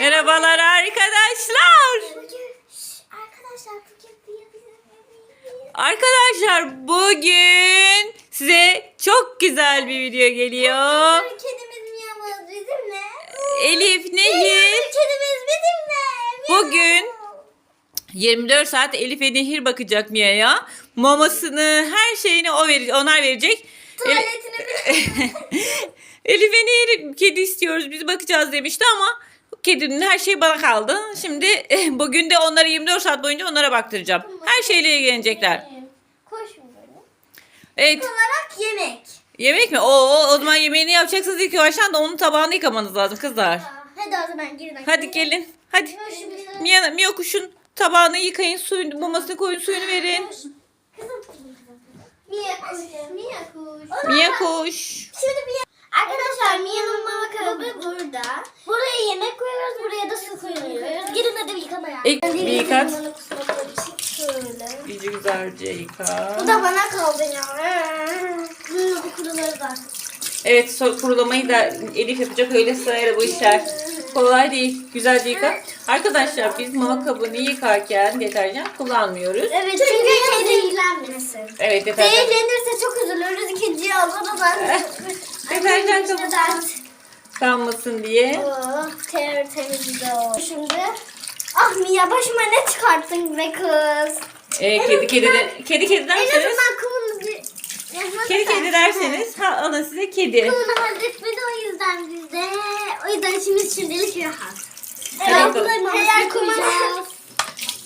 Merhabalar arkadaşlar. Arkadaşlar bugün? Arkadaşlar size çok güzel bir video geliyor. Kedimiz miyavuz bizimle. Elif Nehir Kedimiz bizimle. Bugün 24 saat Elif ve Nehir bakacak Mia'ya. Mamasını, her şeyini o verecek, onlar verecek. Tuvaletini. Elif ve Nehir kedi istiyoruz biz bakacağız demişti ama kedinin her şeyi bana kaldı. Şimdi eh, bugün de onları 24 saat boyunca onlara baktıracağım. Her şeyle ilgilenecekler. Koş mu böyle? Evet. olarak yemek. Yemek mi? Oo, o zaman yemeğini yapacaksınız ilk baştan da onun tabağını yıkamanız lazım kızlar. Hadi o zaman girin. Hadi gelin. Hadi. Mia, Mia kuşun tabağını yıkayın, suyun, mamasını koyun, suyunu verin. Kızım. Mia kuş. Mia kuş. Mia kuş. Şimdi bir Arkadaşlar Mia'nın mama kabı burada. Buraya yemek koyuyoruz, buraya da su koyuyoruz. Gidin hadi yıkamaya. İlk bir yıkat. Şöyle. İyice güzelce yıka. Bu da bana kaldı ya. Bunun bu kuruları da. Evet so- kurulamayı da Elif yapacak öyle sırayla bu işler. Kolay değil. Güzelce yıka. Arkadaşlar biz mama kabını yıkarken deterjan kullanmıyoruz. Evet çünkü kedi zehirlenmesin. Evet deterjan. Zehirlenirse çok üzülürüz. İkinciyi almadan ben. Deterjan kabı kalmasın diye. Oh, tertemiz. Şimdi Ah Mia başıma ne çıkarttın be kız? Ee, kedi kedi de, kedi kedi En derseniz azından kumunu kedi kedi derseniz ha, alın size kedi. Kumunu halletmedi o yüzden bizde. O yüzden işimiz şimdilik rahat. Evet, kumunu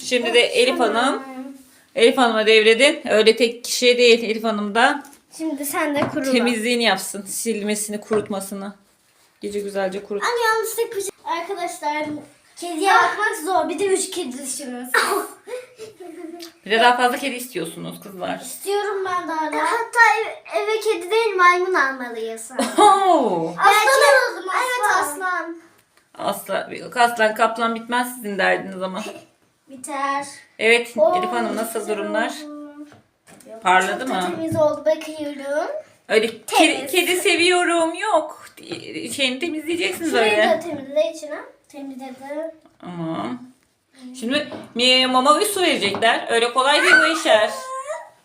Şimdi de Elif Hanım. Elif Hanım'a devredin. Öyle tek kişiye değil Elif Hanım da Şimdi sen de kurula. temizliğini yapsın. Silmesini, kurutmasını. Gece güzelce kurut. Anne yanlışlıkla Arkadaşlar kediye bakmak zor. Bir de üç kedi düşünün. Bir de daha fazla kedi istiyorsunuz kızlar. İstiyorum ben daha da. Hatta ev- eve kedi değil maymun almalıyız. Oo. aslan alalım aslan. Evet aslan. Asla, aslan kaplan bitmez sizin derdiniz ama. Biter. Evet Elif Hanım nasıl durumlar? Parladı mı? Temiz oldu bakıyorum. Öyle kedi, Temiz. kedi seviyorum yok. Şeyini temizleyeceksiniz Şurayı da öyle. temizle içine. Temizledi. Tamam. Şimdi mama ve su verecekler. Öyle kolay değil bu işler.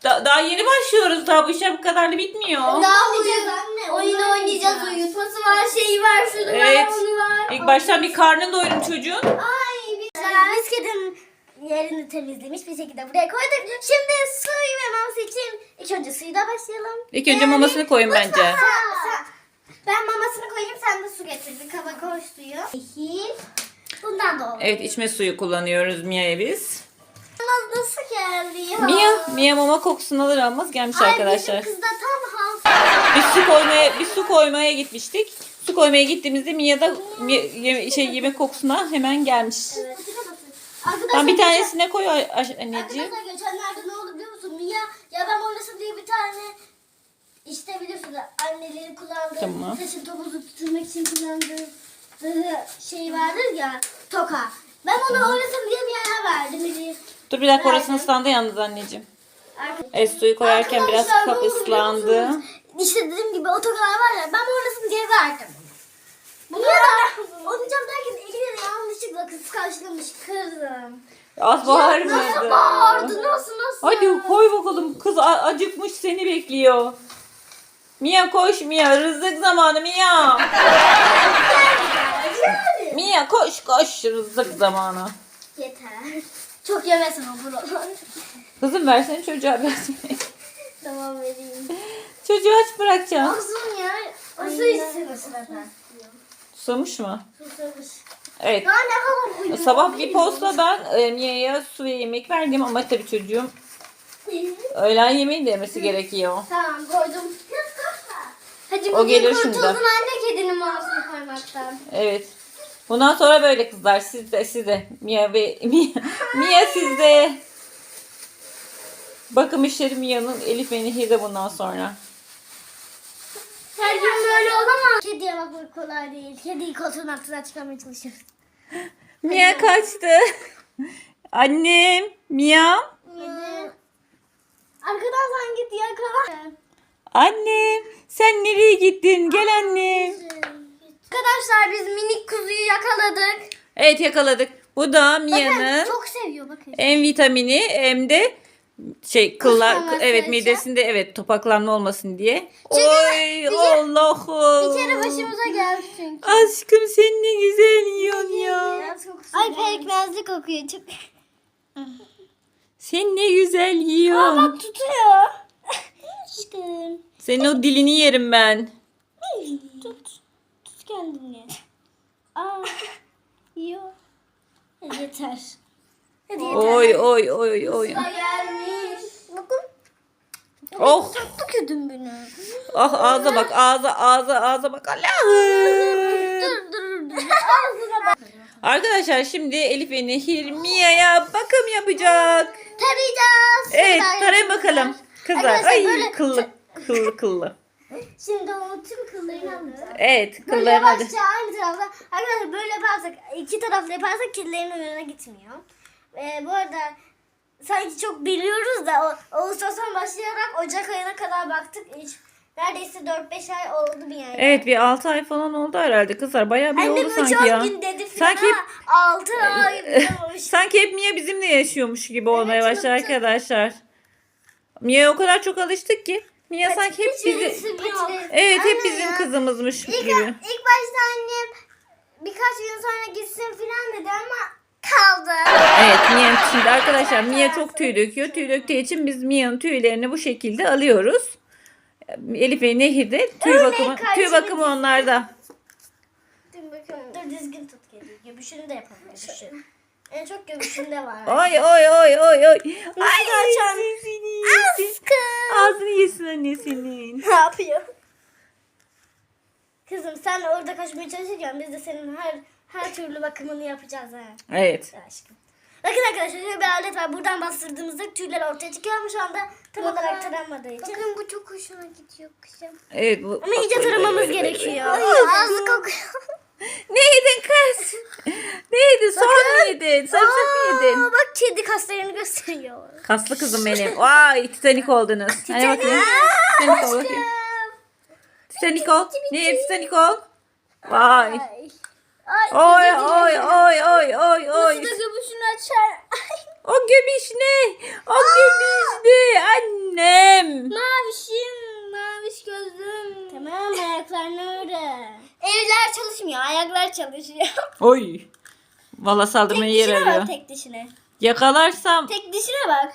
Da- daha yeni başlıyoruz. Daha bu işler bu kadar da bitmiyor. Daha oynayacağız anne. Oyun oynayacağız. Uyutması var, şeyi var, şunu Evet. var, onu var. İlk baştan bir karnını doyurun çocuğun. Ay biz, biz kedinin yerini temizlemiş bir şekilde buraya koyduk. Şimdi suyu ve maması için ilk önce suyla başlayalım. İlk önce mamasını koyun bence. Sen- ben mamasını koyayım sen de su getir. Bir kaba koy suyu. Ehil. Bundan da olur. Evet içme suyu kullanıyoruz Mia'ya biz. Yalnız nasıl geldi ya? Mia, Mia mama kokusunu alır almaz gelmiş Ay, arkadaşlar. Bizim kız da tam hasta. Biz su koymaya, biz su koymaya gitmiştik. Su koymaya gittiğimizde Mia da ye- şey yemek kokusuna hemen gelmiş. Arkadaşlar, Tam bir geçen- tanesine koy a- a- anneciğim. Arkadaşlar geçenlerde ne oldu biliyor musun? Mia ya ben diye bir tane işte biliyorsunuz anneleri kullandığı Tamam. taşın topuzu tutturmak için kullandığı şey vardır ya toka. Ben onu oynasın diye Mia'ya verdim. Bir- Dur bir dakika orasını ıslandı yalnız anneciğim. Evet suyu koyarken biraz kap ıslandı. İşte dediğim gibi o tokalar var ya ben oynasın diye verdim. Bunu da oynayacağım derken eline de yanlışlıkla kız karşılamış kızım. Az Nasıl bağırmadı. bağırdı nasıl nasıl? Hadi koy bakalım. Kız acıkmış seni bekliyor. Mia koş Mia. Rızık zamanı Mia. Mia koş koş. Rızık zamanı. Yeter. Çok yemesin o buralar. Kızım versene çocuğa versene. tamam vereyim. Çocuğu aç bırakacağım. Olsun ya. O su içsin o sırada. Susamış mı? Susamış. Evet. Sabah bir posta ben e, Mia'ya su ve yemek verdim ama tabii çocuğum öğlen yemeği de yemesi gerekiyor. Tamam koydum. Hadi O gelir kurtuldun şimdi. anne kedinin mamasını koymaktan. Evet. Bundan sonra böyle kızlar. Siz de siz de. Mia ve Mia, Mia sizde. Bakım işleri Mia'nın Elif ve Nehir'de bundan sonra. Her gün böyle olamaz. Kediye bakmak kolay değil. Kediyi koltuğun altına çıkarmaya çalışıyor. Mia kaçtı. Annem. Mia. Kedi. Arkadan sen git yakala. Annem. Sen nereye gittin? Gel annem. Arkadaşlar biz minik kuzuyu yakaladık. Evet yakaladık. Bu da Mia'nın Bakın çok seviyor bakın. hem vitamini hem de şey kıllar evet için. midesinde evet topaklanma olmasın diye. Çünkü Oy bir kere- Allah'ım. Bir kere başımıza geldi çünkü. Aşkım sen ne güzel yiyorsun ya. Ay pekmezli kokuyor çok. Sen ne güzel yiyorsun. tutuyor. Aşkım. Senin o dilini yerim ben. Tut. Tut kendini. Aa. Yiyor. Yeter. Hadi yeter. Oy oy oy oy. gelmiş. Bakın. Oh. Tükürdün beni. Ah ağza bak ağza ağza ağza bak Allah'ım. Dur dur dur. Ağzına bak. Arkadaşlar şimdi Elif ve Nehir Mia'ya bakım yapacak. Tarayacağız. Evet Şimdi tarayın arkadaşlar- bakalım. Kızlar Arkadaşlar ay böyle- kıllı kıllı kıllı. Şimdi o tüm kıllarını alacağız. Evet Böyle kıllarını yavaşça aynı tarafta. Arkadaşlar böyle yaparsak iki taraflı yaparsak kirlerin önüne gitmiyor. Ee, bu arada sanki çok biliyoruz da o, Ağustos'tan başlayarak Ocak ayına kadar baktık. Hiç, neredeyse 4-5 ay oldu bir yani. Evet bir 6 ay falan oldu herhalde kızlar. Bayağı bir Annem oldu 3 sanki ya. gün dedi falan. Sanki- Sanki 6 ay. Sanki hep Mia bizimle yaşıyormuş gibi olmaya Evet, başladı arkadaşlar. Mia'ya o kadar çok alıştık ki. Mia sanki hep bizi... yok. Evet hep Aynen bizim ya. kızımızmış İlk, gibi. ilk başta annem birkaç gün sonra gitsin falan dedi ama kaldı. Evet Mia şimdi arkadaşlar Mia çok tüy döküyor. Tüy döktüğü için biz Mia'nın tüylerini bu şekilde alıyoruz. Elif ve Nehir de tüy Örnek bakımı, tüy karşılık bakımı onlarda. Dur bakalım. Dur düzgün tut kediyi. Göbüşünü de yapalım göbüşü. En çok göbüşünde var. Oy oy oy oy oy. Ay yesin. Aşkım. Ağzını yesin annesinin. Ne yapıyor? Kızım sen orada kaçmaya çalışırken biz de senin her her türlü bakımını yapacağız ha. Evet. Aşkım. Bakın arkadaşlar şöyle bir alet var. Buradan bastırdığımızda tüyler ortaya çıkıyor ama şu anda tam olarak taranmadığı için. Bakın bu çok hoşuma gidiyor kızım. Evet bu. Ama iyice taramamız gerekiyor. Ağzı kokuyor. Ne yedin kız? ne yedin? Soğan mı yedin? Sarımsak mı yedin? Aa, bak kedi kaslarını gösteriyor. Kaslı kızım benim. Vay Titanic oldunuz. Hadi bakayım. Titanic ol bakayım. Titanic ol. Ne Titanic ol? Vay. Ay. Oy oy oy oy oy oy. Nasıl da göbüşünü açar. O göbiş ne? O göbiş ne? Annem. Mavişim, maviş gözlüm. Tamam ayaklarını öre. Evler çalışmıyor, ayaklar çalışıyor. Oy. Valla saldırmaya yer dişine arıyor. bak tek dişine. Yakalarsam Tek dişine bak.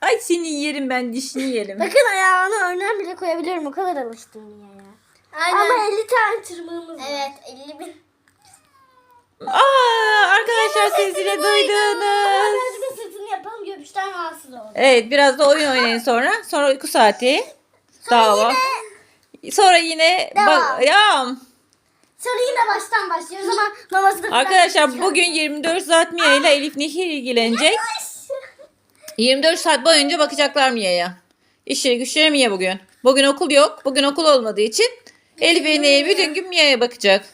ay seni yerim ben dişini yerim. Bakın ayağını örneğin bile koyabiliyorum o kadar alıştım ya. Aynen. Ama 50 tane tırmığımız var. Evet 50 bin. Aa, arkadaşlar sesini duydunuz. Birazcık da sırtını yapalım göbüşten rahatsız oldu. Evet biraz da oyun oynayın sonra. Sonra uyku saati. Daha var. Sonra yine Devam. bak ya Sonra yine baştan başlıyoruz ama maması da arkadaşlar bugün 24 saat Mia ile Elif Nehir ilgilenecek. 24 saat boyunca bakacaklar Mia'ya. İşleri güçleri Mia bugün. Bugün okul yok. Bugün okul olmadığı için Elif ve Nehir bütün gün Mia'ya bakacak.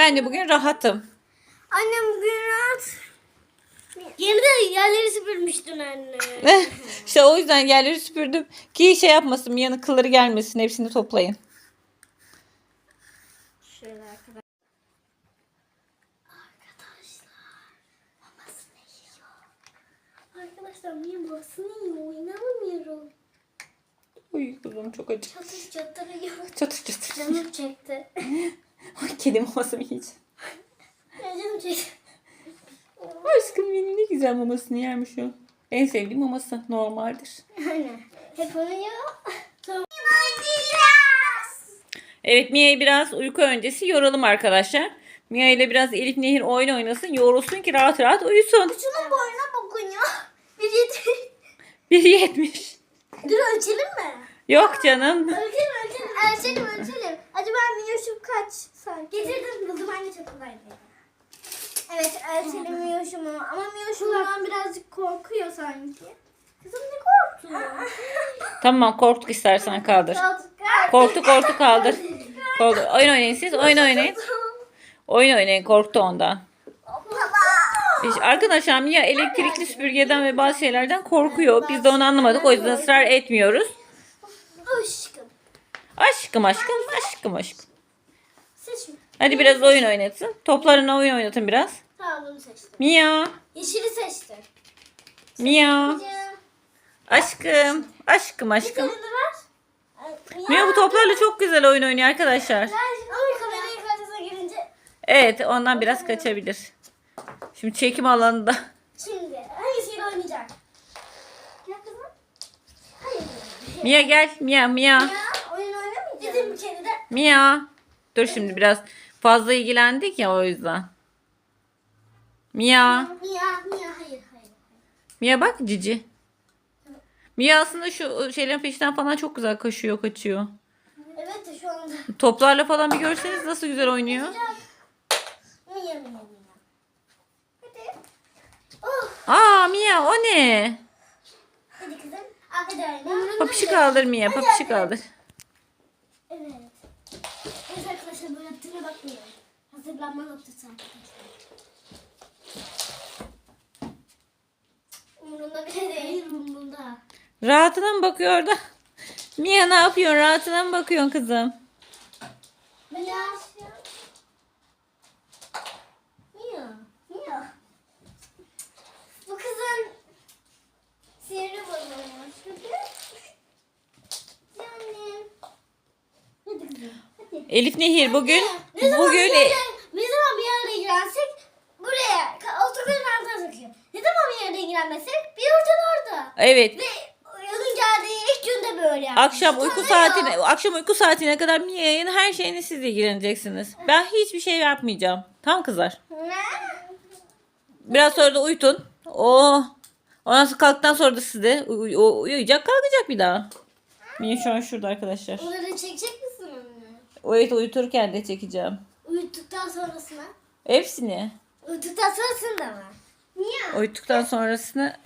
Ben de bugün rahatım. Annem bugün rahat. Yeni de yerleri süpürmüştün anne. işte o yüzden yerleri süpürdüm. Ki şey yapmasın Mia'nın kılları gelmesin. Hepsini toplayın. Şöyle arkadaşlar. Arkadaşlar. Niye babasını yiyor? İnanamıyorum. Uy kızım çok acı. Çatır çatır yiyor. Çatır çatır. Canım çekti. Kedi maması? Ya Canım çekti. Aşkım benim ne güzel mamasını yermiş o. En sevdiğim maması normaldir. Aynen. Hep onu yiyor. Evet Mia'yı biraz uyku öncesi yoralım arkadaşlar. Mia ile biraz Elif Nehir oyun oynasın. Yorulsun ki rahat rahat uyusun. Şunun boyuna bakın ya. Bir yedi. 1.70. Dur ölçelim mi? Yok canım. Ölçelim ölçelim. Ölçelim ölçelim. Acaba Miyoş'um kaç sanki? Getirdim buldum anne çatıdaydı. Evet ölçelim Miyoş'umu. Ama Miyoş'umdan birazcık korkuyor sanki. Kızım ne korktun? Tamam korktuk istersen kaldır. Korktu korktu kaldır. Kaldır. Oyun oynayın siz oyun oynayın. Oyun oynayın korktu ondan. İşte arkadaşlar Mia elektrikli süpürgeden ve bazı şeylerden korkuyor. Biz de onu anlamadık o yüzden ısrar etmiyoruz. Aşkım. Aşkım aşkım aşkım aşkım. Seç mi? Hadi biraz oyun oynatın. Toplarına oyun oynatın biraz. Tamam bunu seçtim. Mia. Yeşili seçtim. Mia. Aşkım. Aşkım aşkım. Mia bu toplarla çok güzel oyun oynuyor arkadaşlar. Ama kamerayı karşısına gelince Evet ondan biraz kaçabilir. Şimdi çekim alanında. şimdi hangisiyle oynayacak? Gel kızım. Hayır. Mia gel. Mia Mia. Ya bir kere de. Mia. Dur şimdi biraz fazla ilgilendik ya o yüzden. Mia. Mia, Mia hayır hayır. Mia bak cici. Mia aslında şu şeylerin peşinden falan çok güzel koşuyor kaçıyor. Evet de şu anda. Toplarla falan bir görseniz nasıl güzel oynuyor. Mia, Mia, Mia. Hadi. Oh, Aa Mia o ne? hadi kızım. Hadi oyna. Papişi kaldır Mia papişi kaldır. Evet. Evet arkadaşlar böyle yaptığına bakmayın. Hazırlanma noktası arkadaşlar. Umurunda bile değil. Umurunda. Rahatına mı bakıyor orada? Mia ne yapıyorsun? Rahatına mı bakıyorsun kızım? Mia. Mia. Mia. Bu kızın sihirli bozulmuş. Hadi kızım. Hadi. Elif Nehir bugün Ne zaman bugün bir yere, ne zaman bir yere ilgilensek buraya otogarın altına takıyor. Ne zaman bir yere ilgilenmesek bir ortada orada. evet Ve yazın geldiği ilk günde böyle yapmış. akşam uyku Tanıyor. saatine akşam uyku saatine kadar Mia'nın her şeyini siz ilgileneceksiniz. Ben hiçbir şey yapmayacağım. Tamam kızlar. Ne? Biraz sonra da uyutun. Oh. Ondan sonra kalktıktan sonra da siz de uy- uy- uyuyacak kalkacak bir daha. Mia şu an şurada arkadaşlar. Onları çekecek? O evet uyuturken de çekeceğim. Uyuttuktan sonrasına. Hepsini. Uyuttuktan sonrasında mı? Niye? Uyuttuktan sonrasını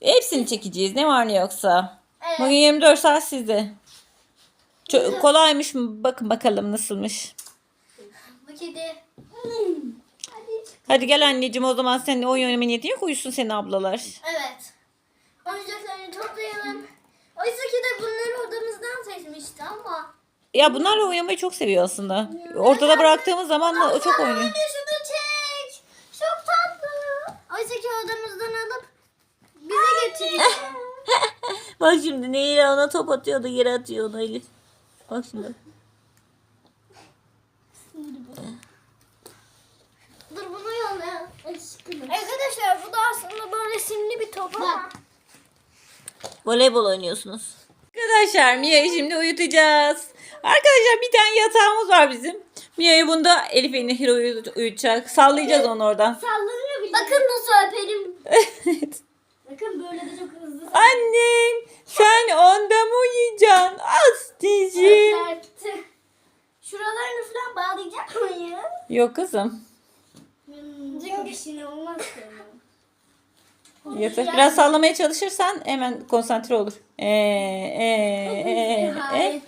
hepsini çekeceğiz. Ne var ne yoksa. Evet. Bugün 24 saat sizde. Ço- kolaymış mı? Bakın bakalım nasılmış. Bu kedi. Hadi. Hadi gel anneciğim o zaman senin oyun oynama niyetin yok uyusun senin ablalar. Evet. Oyuncaklarını toplayalım. Oysa ki de bunları odamızdan seçmişti ama. Ya bunlarla oynamayı çok seviyor aslında. Ortada bıraktığımız zaman da o çok oynuyor. Şunu çek. Çok tatlı. Oysa ki odamızdan alıp bize getiriyor. Bak şimdi Nehir ona top atıyordu geri atıyor onu Elif. Bak şimdi. Dur bunu yolla. Arkadaşlar bu da aslında böyle simli bir top ama. Voleybol oynuyorsunuz. Arkadaşlar Mia'yı şimdi uyutacağız. Arkadaşlar bir tane yatağımız var bizim. Mia'yı bunda Elif Nehir uyu- uyutacak. Sallayacağız onu oradan. Sallanıyor bile. Bakın nasıl öperim. Evet. Bakın böyle de çok hızlı. Annem sen onda mı uyuyacaksın? Asticim. Sertti. Şuralarını falan bağlayacak mıyım? Yok kızım. İşine olmaz ki. Yatak. Biraz sallamaya çalışırsan hemen konsantre olur. E e e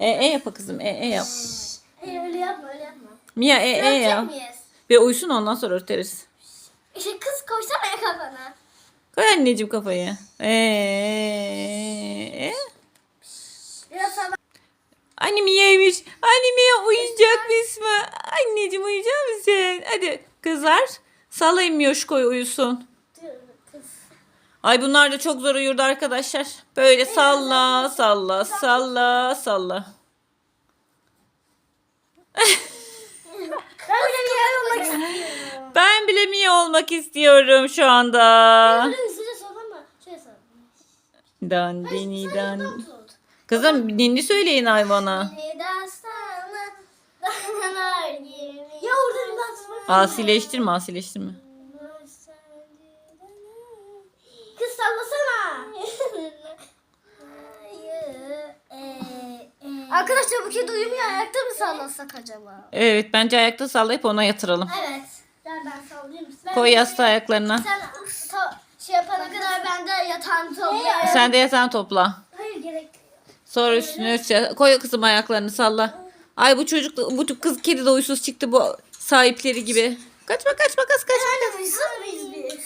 e e e yap kızım. E e yap. Hayır öyle yapma öyle yapma. Mia e e yap. Bir uyusun ondan sonra örteriz. İşte kız koysana ya kafana. Koy anneciğim kafayı. E e. Annem iyiymiş. Annem iyi uyuyacak mısın? Anneciğim uyuyacak mısın? Hadi kızlar. Sallayın Miyoşko'yu uyusun. Ay bunlar da çok zor uyurdu arkadaşlar. Böyle salla salla salla salla. Ben bile yer olmak istiyorum. Ben bile Mia olmak istiyorum şu anda. Öyle hızlıca sallama. Şöyle sallama. Dandini dan. Kızım ninni söyleyin hayvana. Beni dastana danalar gibi. Ya orada bir bak. Asileştirme asileştirme. Kız sallasana. Arkadaşlar bu kedi uyumuyor. Ayakta mı sallasak acaba? Evet bence ayakta sallayıp ona yatıralım. Evet. Ben ben sallayayım. Ben Koy yastığı ayaklarına. Sen to- şey yapana kadar ben de yatağını toplayayım. Sen de yatağını topla. Hayır gerek. Sonra üstüne örteceğiz. Koy kızım ayaklarını salla. Ay bu çocuk bu kız kedi de uysuz çıktı bu sahipleri gibi. Kaçma kaçma kız kaçma. Nerede uysuz muyuz biz?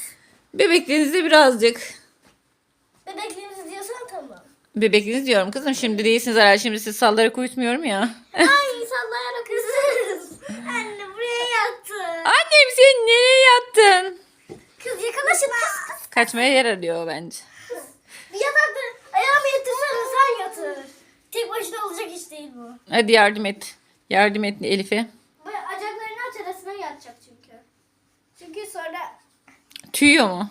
Bebekliğinizde birazcık. Bebekliğiniz diyorum kızım şimdi değilsiniz herhalde şimdi siz sallayarak uyutmuyorum ya. Ay sallayarak kızız. Anne buraya yattın. Annem sen nereye yattın? Kız yakalaşın kız. Kaçmaya yer arıyor bence. Kız, bir yatakta ayağımı yatırsana sen yatır. Tek başına olacak iş değil bu. Hadi yardım et. Yardım et Elif'e. Bacaklarını aç arasına yatacak çünkü. Çünkü sonra... Tüyüyor mu?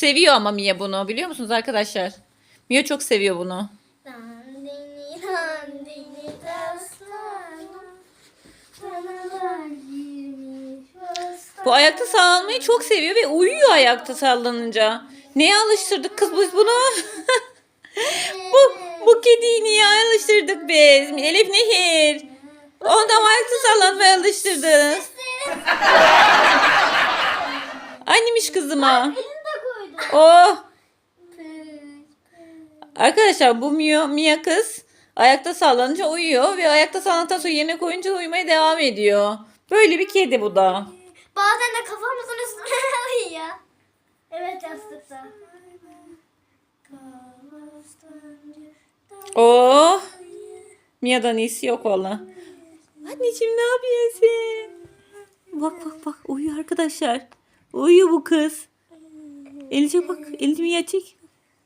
Seviyor ama Mia bunu biliyor musunuz arkadaşlar? Mia çok seviyor bunu. Dandini dandini Bu ayakta sallanmayı çok seviyor ve uyuyor ayakta sallanınca. Neye alıştırdık kız biz bunu? bu, bu kediyi niye alıştırdık biz? Elif Nehir. Onu da ayakta sallanmaya alıştırdınız. Annemiş kızıma. Oh. Arkadaşlar bu Mia, Mia kız ayakta sallanınca uyuyor ve ayakta sallandıktan sonra yerine koyunca uyumaya devam ediyor. Böyle bir kedi bu da. Bazen de kafamızın üstüne uyuyor. Evet yastıkta. Oh. Mia'dan iyisi yok valla. Anneciğim ne yapıyorsun? Bak bak bak uyuyor arkadaşlar. Uyuyor bu kız. Elini bak. Elini Mia çek.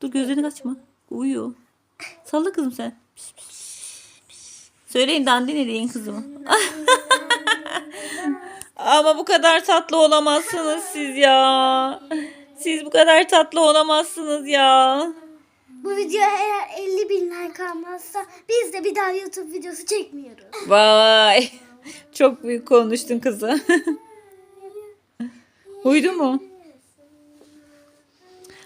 Dur gözlerini açma. Uyuyor. Salla kızım sen. Pis, pis, pis. Söyleyin dandini deyin kızım. Ama bu kadar tatlı olamazsınız siz ya. Siz bu kadar tatlı olamazsınız ya. Bu video eğer 50 bin like almazsa biz de bir daha YouTube videosu çekmiyoruz. Vay. Çok büyük konuştun kızı. Uyudu mu?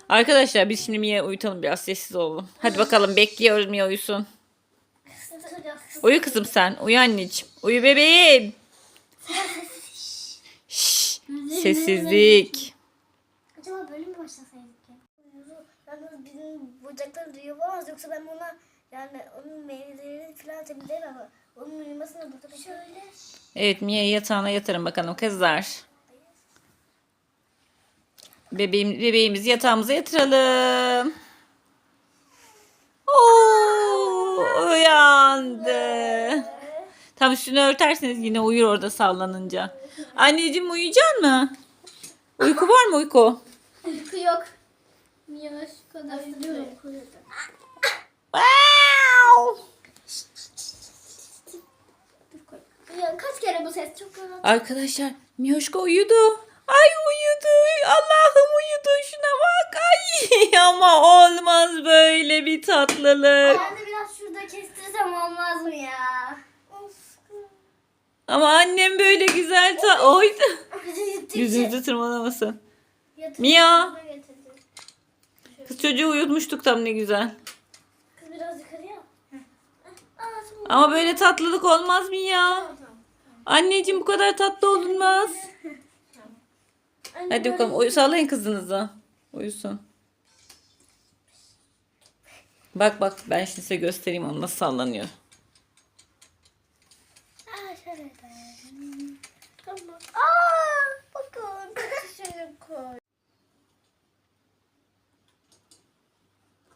Arkadaşlar biz şimdi Mia uyutalım biraz sessiz olalım. Hadi bakalım bekliyoruz Mia uyusun. Uyu kızım sen. Uyu anneciğim. Uyu bebeğim. Şşş, sessizlik. Acaba böyle mi başlasaydık ya? Yalnız bizim bacakları duyuyor olamaz yoksa ben buna yani onun meyvelerini falan temizlerim ama onun uyumasını burada şöyle. Evet Mia'yı yatağına yatırın bakalım kızlar. Bebeğim, bebeğimizi yatağımıza yatıralım. Oo, uyandı. Tam üstünü örterseniz yine uyur orada sallanınca. Anneciğim uyuyacaksın mı? Uyku var mı uyku? Uyku yok. Yavaş kadar. Wow. Ya kaç kere bu ses çok. Arkadaşlar Miyoşka uyudu. Ay uyudu. Allah'ım uyudu. Şuna bak. Ay ama olmaz böyle bir tatlılık. Ben de biraz şurada kestirsem olmaz mı ya? Ama annem böyle güzel ta... Oy. Yüzünüzü tırmalamasın. Mia. getirdim. Kız çocuğu uyutmuştuk tam ne güzel. Kız biraz yukarıya. Aa, tamam. Ama böyle tatlılık olmaz mı ya? Anneciğim bu kadar tatlı olunmaz. Hadi bakalım uyu, sallayın kızınızı. Uyusun. Bak bak ben şimdi size göstereyim onu nasıl sallanıyor. Aa, şöyle. Tamam. Aa, bakın. Şöyle koy.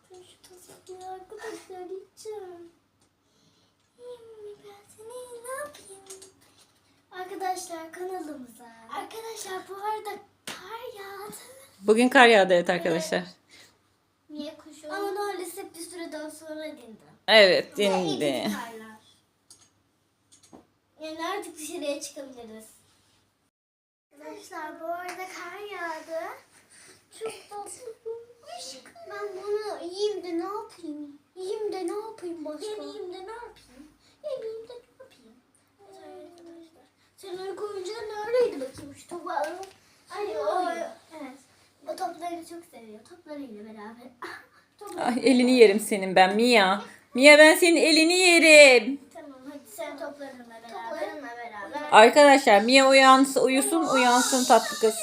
Şu tasarıyı arkadaşlar yiyeceğim. Yiyeyim mi ben seni? Ne yapayım? Arkadaşlar kanalımıza. Arkadaşlar bu arada. Bugün kar yağdı evet arkadaşlar. Niye kuşu? Ama maalesef bir süreden sonra dindi. Evet Ve dindi. Yani artık dışarıya çıkabiliriz. Arkadaşlar bu arada kar yağdı. Çok tatlı. Ben bunu yiyeyim de ne yapayım? Yiyeyim de ne yapayım başka? Yemeyeyim de ne yapayım? Yemeyeyim de ne yapayım? Evet arkadaşlar. Sen uyku oyuncağın neredeydi bakayım şu alalım. Ay. O topları çok seviyor. Toplarıyla beraber. Ah, topları- Ay, elini yerim senin ben Mia. Mia ben senin elini yerim. Tamam hadi sen toplarınla beraber. Toplarınla beraber. Arkadaşlar Mia uyansın, uyusun uyansın tatlı kız.